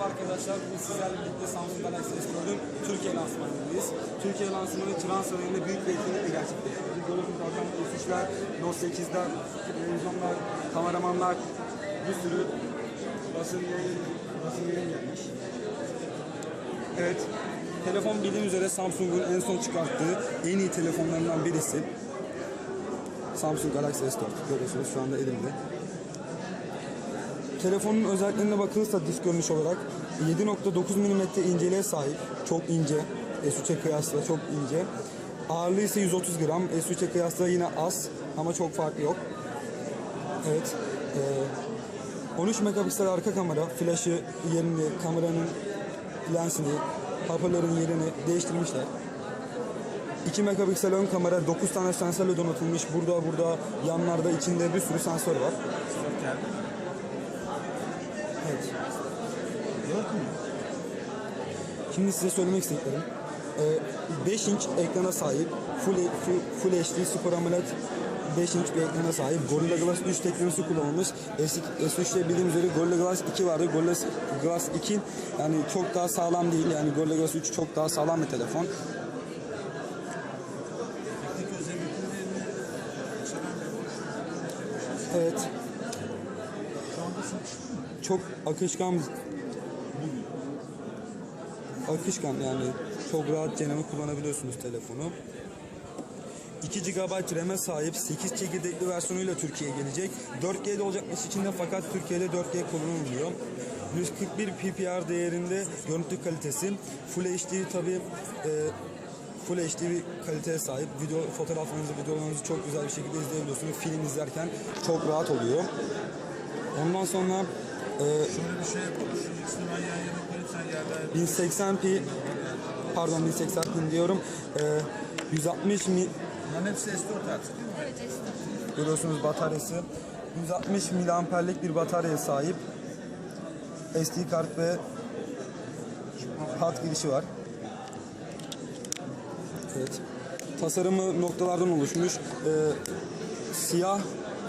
Merhaba arkadaşlar, bugün sizlerle birlikte Samsung Galaxy S4'ün Türkiye lansmanındayız. Türkiye lansmanı Çırağan Sarayı'nda büyük bir etkinlikle gerçekleştirdik. Görüyorsunuz arkamda S3'ler, Note 8'ler, televizyonlar, kameramanlar, bir sürü basın yayın, basın yayın gelmiş. Evet, telefon bildiğiniz üzere Samsung'un en son çıkarttığı en iyi telefonlarından birisi. Samsung Galaxy S4 görüyorsunuz şu anda elimde. Telefonun özelliklerine bakılırsa dış görünüş olarak 7.9 mm inceliğe sahip. Çok ince. S3'e kıyasla çok ince. Ağırlığı ise 130 gram. S3'e kıyasla yine az ama çok farkı yok. Evet. Ee, 13 megapiksel arka kamera, flaşı yerini, kameranın lensini, hoparlörün yerini değiştirmişler. 2 megapiksel ön kamera, 9 tane sensörle donatılmış. Burada burada yanlarda içinde bir sürü sensör var. Evet. Şimdi size söylemek istediklerim. Ee, 5 inç ekrana sahip, Full, full, full HD Super AMOLED 5 inç bir ekrana sahip. Gorilla Glass 3 teknolojisi kullanılmış. S, S3'te bildiğimiz üzere Gorilla Glass 2 vardı. Gorilla Glass 2 yani çok daha sağlam değil. Yani Gorilla Glass 3 çok daha sağlam bir telefon. Evet. Çok akışkan akışkan yani çok rahat ceneme kullanabiliyorsunuz telefonu. 2 GB RAM'e sahip 8 çekirdekli versiyonuyla Türkiye'ye gelecek. 4G'de olacakmış içinde fakat Türkiye'de 4G kullanılmıyor. 141 PPR değerinde görüntü kalitesi. Full HD tabi Full HD bir kaliteye sahip. Video fotoğraflarınızı, videolarınızı çok güzel bir şekilde izleyebiliyorsunuz. Film izlerken çok rahat oluyor. Ondan sonra e, Şöyle bir şey yapalım. İkisini ben yan yana koyayım sen yerden. 1080p pardon 1080p diyorum. E, 160 mi Bunların hepsi S4 artık değil mi? görüyorsunuz bataryası 160 miliamperlik bir bataryaya sahip. SD kart ve hat girişi var. Evet. Tasarımı noktalardan oluşmuş. Ee, siyah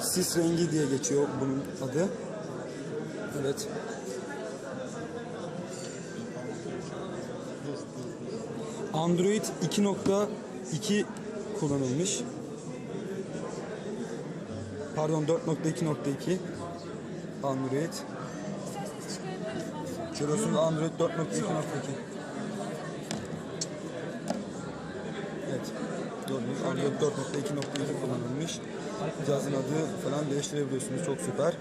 sis rengi diye geçiyor bunun adı. Evet. Android 2.2 kullanılmış. Pardon 4.2.2 Android. Görüyorsunuz Android 4.2.2 Evet. Android 4.2.2 kullanılmış. Cihazın adı falan değiştirebiliyorsunuz. Çok süper.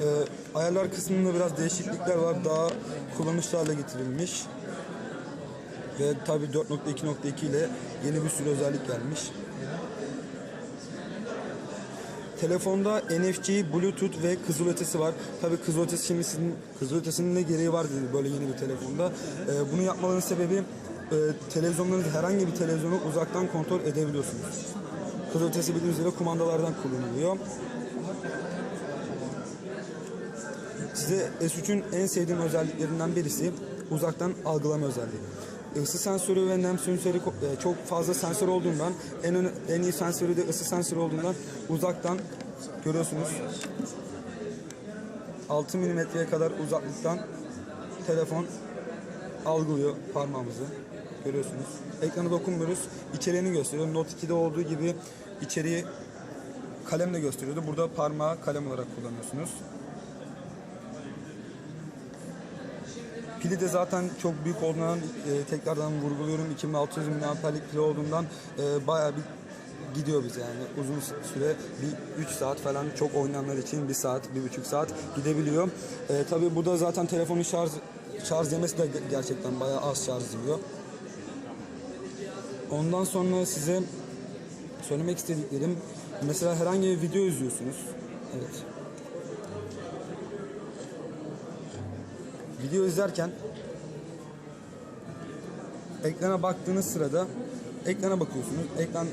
Ee, ayarlar kısmında biraz değişiklikler var. Daha kullanışlı hale getirilmiş. Ve tabi 4.2.2 ile yeni bir sürü özellik gelmiş. Telefonda NFC, Bluetooth ve kızılötesi var. Tabi kızılötesi şimdi sizin kızılötesinin ne gereği var dedi böyle yeni bir telefonda. Ee, bunu yapmalarının sebebi e, televizyonlarınızı herhangi bir televizyonu uzaktan kontrol edebiliyorsunuz. Kızılötesi bildiğiniz üzere kumandalardan kullanılıyor. Size S3'ün en sevdiğim özelliklerinden birisi uzaktan algılama özelliği. Isı sensörü ve nem sensörü e, çok fazla sensör olduğundan en en iyi sensörü de ısı sensörü olduğundan uzaktan görüyorsunuz 6 milimetreye kadar uzaklıktan telefon algılıyor parmağımızı. Görüyorsunuz. Ekrana dokunmuyoruz. İçeriğini gösteriyor. Note 2'de olduğu gibi içeriği kalemle gösteriyordu. Burada parmağı kalem olarak kullanıyorsunuz. Pili de zaten çok büyük olduğundan e, tekrardan vurguluyorum 2600 mAh'lik pili olduğundan e, bayağı bir gidiyor bize yani uzun süre bir 3 saat falan çok oynayanlar için 1 saat 1,5 saat gidebiliyor. E, Tabi burada zaten telefonun şarj şarj yemesi de ge- gerçekten bayağı az şarj yiyor. Ondan sonra size söylemek istediklerim mesela herhangi bir video izliyorsunuz. Evet. Video izlerken ekrana baktığınız sırada ekrana bakıyorsunuz. Ekran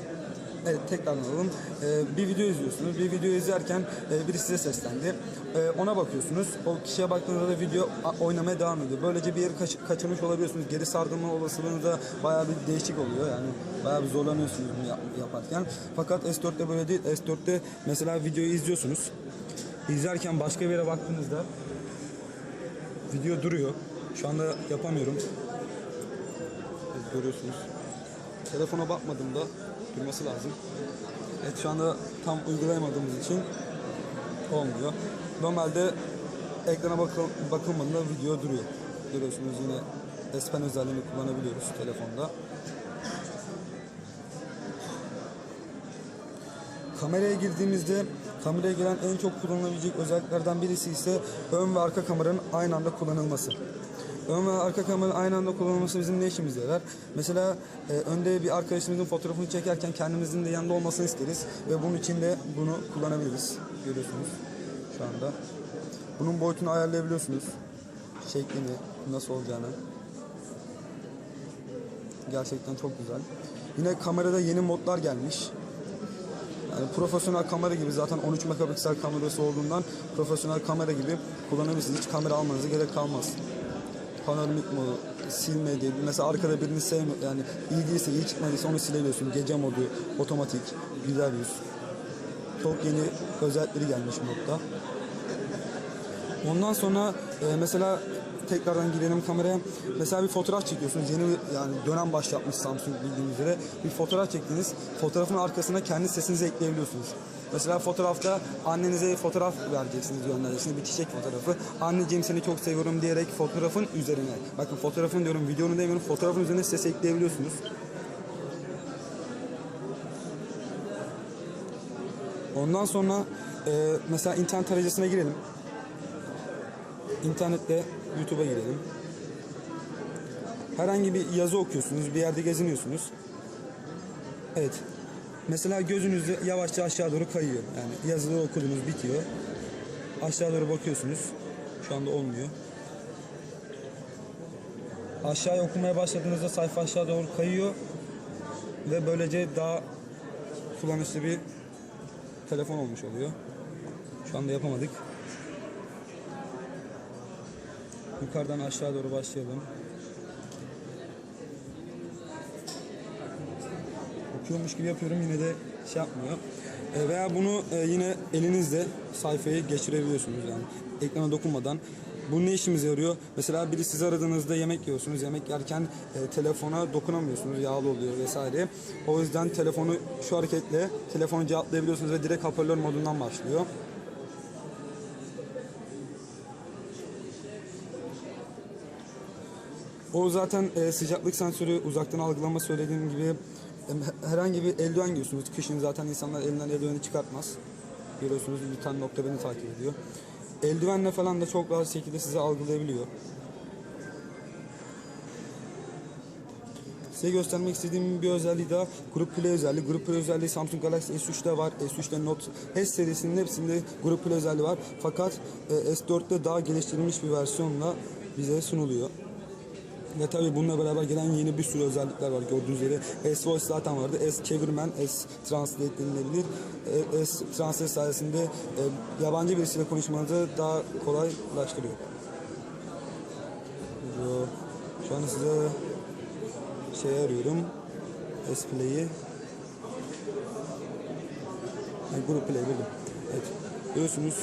evet tekrardan alalım. Ee, bir video izliyorsunuz. Bir video izlerken e, biri size seslendi. Ee, ona bakıyorsunuz. O kişiye baktığınızda da video oynamaya devam ediyor. Böylece bir yeri kaç- kaçırmış olabiliyorsunuz. Geri sardırma olasılığınız da bayağı bir değişik oluyor. Yani bayağı bir zorlanıyorsunuz bunu yap- yaparken. Fakat S4'te böyle değil. S4'te mesela videoyu izliyorsunuz. İzlerken başka bir yere baktığınızda Video duruyor. Şu anda yapamıyorum. Evet, görüyorsunuz. Telefona bakmadığımda durması lazım. Evet şu anda tam uygulayamadığımız için olmuyor. Normalde ekrana bakıl bakılmadığında video duruyor. Görüyorsunuz yine S Pen özelliğini kullanabiliyoruz telefonda. Kameraya girdiğimizde kameraya gelen en çok kullanılabilecek özelliklerden birisi ise ön ve arka kameranın aynı anda kullanılması. Ön ve arka kameranın aynı anda kullanılması bizim ne işimize yarar? Mesela e, önde bir arkadaşımızın fotoğrafını çekerken kendimizin de yanında olmasını isteriz ve bunun için de bunu kullanabiliriz. Görüyorsunuz şu anda. Bunun boyutunu ayarlayabiliyorsunuz. Şeklini, nasıl olacağını. Gerçekten çok güzel. Yine kamerada yeni modlar gelmiş. Yani profesyonel kamera gibi zaten 13 megapiksel kamerası olduğundan profesyonel kamera gibi kullanabilirsiniz. Hiç kamera almanıza gerek kalmaz. Panoramik modu, silme diye. Mesela arkada birini sevme, yani iyi değilse, iyi çıkmadıysa onu silebiliyorsun. Gece modu, otomatik, güzel yüz. Çok yeni özellikleri gelmiş modda. Ondan sonra e, mesela tekrardan girelim kameraya. Mesela bir fotoğraf çekiyorsunuz. Yeni yani dönem başlatmış Samsung bildiğiniz üzere. Bir fotoğraf çektiniz. Fotoğrafın arkasına kendi sesinizi ekleyebiliyorsunuz. Mesela fotoğrafta annenize fotoğraf vereceksiniz göndereceksiniz bir çiçek fotoğrafı. Anneciğim seni çok seviyorum diyerek fotoğrafın üzerine. Bakın fotoğrafın diyorum videonun demiyorum fotoğrafın üzerine ses ekleyebiliyorsunuz. Ondan sonra e, mesela internet tarayıcısına girelim. İnternette YouTube'a girelim. Herhangi bir yazı okuyorsunuz, bir yerde geziniyorsunuz. Evet. Mesela gözünüz yavaşça aşağı doğru kayıyor. Yani yazıları okudunuz bitiyor. Aşağı doğru bakıyorsunuz. Şu anda olmuyor. Aşağıya okumaya başladığınızda sayfa aşağı doğru kayıyor. Ve böylece daha kullanışlı bir telefon olmuş oluyor. Şu anda yapamadık. Yukarıdan aşağı doğru başlayalım. Okuyormuş gibi yapıyorum yine de şey yapmıyor. E, veya bunu e, yine elinizle sayfayı geçirebiliyorsunuz yani ekrana dokunmadan. Bu ne işimize yarıyor? Mesela biri sizi aradığınızda yemek yiyorsunuz. Yemek yerken e, telefona dokunamıyorsunuz. Yağlı oluyor vesaire. O yüzden telefonu şu hareketle telefonu cevaplayabiliyorsunuz ve direkt hoparlör modundan başlıyor. O zaten e, sıcaklık sensörü uzaktan algılama söylediğim gibi e, herhangi bir eldiven giyiyorsunuz. Kışın zaten insanlar elinden eldiveni çıkartmaz. Görüyorsunuz bir tane nokta beni takip ediyor. Eldivenle falan da çok rahat şekilde size algılayabiliyor. Size göstermek istediğim bir özelliği daha Group Play özelliği. Group Play özelliği Samsung Galaxy S3'te var. S3'te Note S serisinin hepsinde Group Play özelliği var. Fakat e, S4'te daha geliştirilmiş bir versiyonla bize sunuluyor. Ve tabii bununla beraber gelen yeni bir sürü özellikler var gördüğünüz üzere. S-Voice zaten vardı. S-Çevirmen, S-Translate denilebilir. E, S-Translate sayesinde e, yabancı birisiyle konuşmanızı daha kolaylaştırıyor. Yo, Şu an size şey arıyorum. S-Play'i. Yani Group Play buldum. Evet. Görüyorsunuz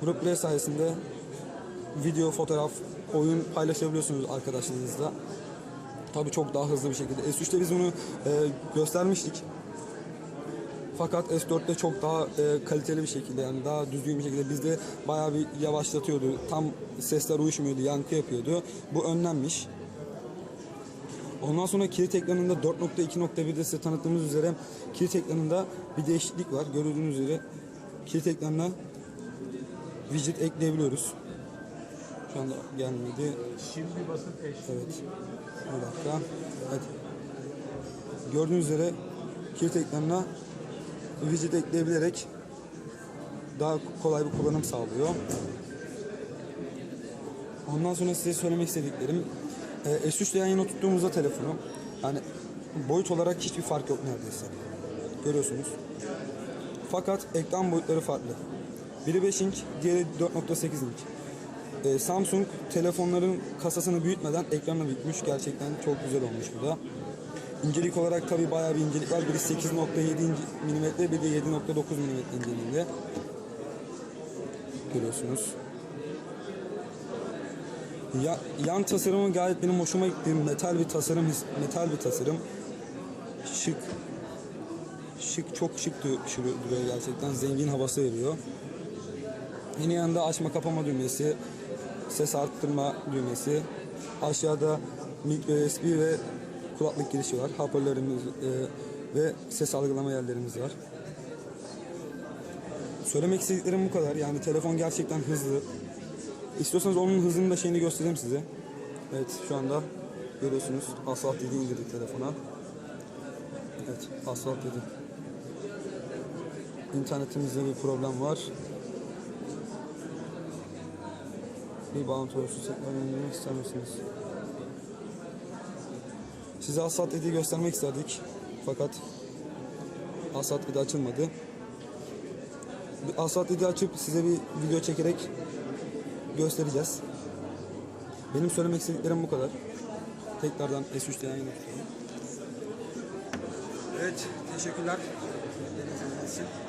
Group Play sayesinde video, fotoğraf, oyun paylaşabiliyorsunuz arkadaşlarınızla. Tabii çok daha hızlı bir şekilde. S3'te biz bunu e, göstermiştik. Fakat S4'te çok daha e, kaliteli bir şekilde yani daha düzgün bir şekilde bizde bayağı bir yavaşlatıyordu. Tam sesler uyuşmuyordu, yankı yapıyordu. Bu önlenmiş. Ondan sonra kilit ekranında 4.2.1'de size tanıttığımız üzere kilit ekranında bir değişiklik var. Gördüğünüz üzere kilit ekranına widget ekleyebiliyoruz. Şu anda gelmedi. Şimdi basıp eş. Evet. Bir dakika. Evet. Gördüğünüz üzere kilit ekranına widget ekleyebilerek daha kolay bir kullanım sağlıyor. Ondan sonra size söylemek istediklerim e, S3 ile yan yana tuttuğumuzda telefonu yani boyut olarak hiçbir fark yok neredeyse. Görüyorsunuz. Fakat ekran boyutları farklı. Biri 5 inç, diğeri 4.8 inç. Ee, Samsung telefonların kasasını büyütmeden ekranı büyütmüş. Gerçekten çok güzel olmuş bu da. İncelik olarak tabi bayağı bir incelik var. Biri 8.7 mm, biri de 7.9 mm inceliğinde. Görüyorsunuz. Ya, yan tasarımı gayet benim hoşuma gitti. Metal bir tasarım, metal bir tasarım. Şık. Şık, çok şık duruyor gerçekten. Zengin havası veriyor. Yine yanında açma kapama düğmesi, ses arttırma düğmesi. Aşağıda micro USB ve kulaklık girişi var. Hoparlörümüz e, ve ses algılama yerlerimiz var. Söylemek istediklerim bu kadar. Yani telefon gerçekten hızlı. İstiyorsanız onun hızını da şeyini göstereyim size. Evet şu anda görüyorsunuz Asfalt 7 indirdik telefona. Evet Asfalt 7. İnternetimizde bir problem var. Bir bağlantı tekrar indirmek ister misiniz? Size Asfalt 7'yi göstermek isterdik. Fakat Asfalt 7 açılmadı. Asfalt 7 açıp size bir video çekerek göstereceğiz. Benim söylemek istediklerim bu kadar. Tekrardan S3'te yayın. Evet, teşekkürler. İçin.